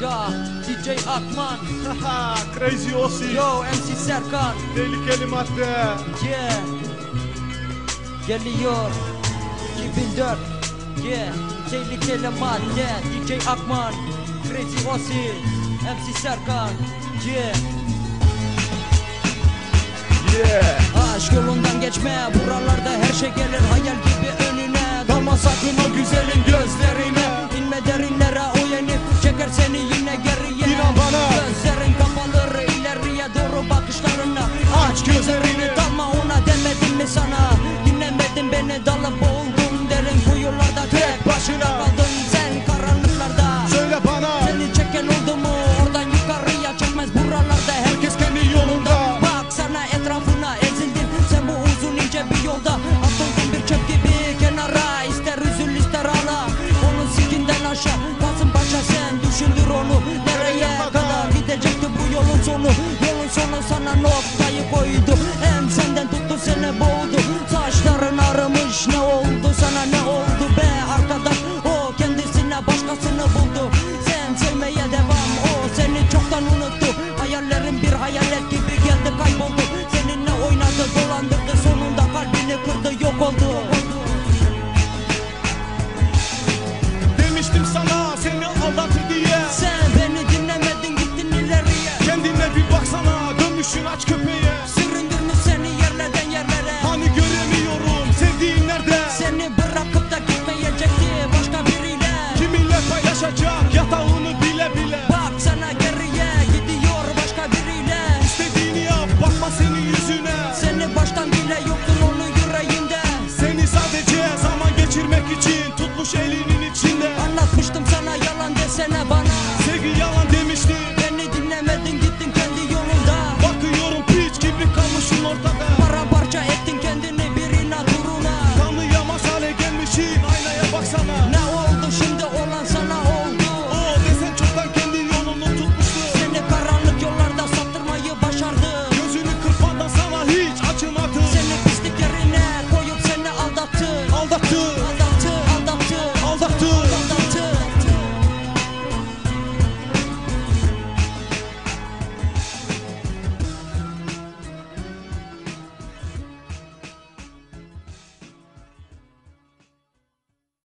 Ya DJ Akman. Haha, Crazy Osi Yo MC Serkan. Tehlikeli madde. Yeah. Geliyor. 2004 Yeah. Tehlikeli madde. DJ Akman. Crazy Osi MC Serkan. Yeah. Yeah. Aşk yolundan geçme. Buralarda her şey gelir. Hayal gibi önüne. Dalma sakın o güzelin gözlerine Aç gözlerini dalma ona demedim mi sana? Dinlemedin beni dalıp çoktan unuttu Hayallerim bir hayalet gibi geldi kayboldu. Seninle oynadı dolandırdı sonunda kalbini kırdı yok oldu. Demiştim sana seni aldattı diye. Sen beni dinlemedin gittin ileriye. Kendine bir baksana dönmüşsün aç köpeğe. ortada. Para parça ettin kendini bir inat uğruna. Tanıyamaz hale gelmişsin aynaya baksana. Ne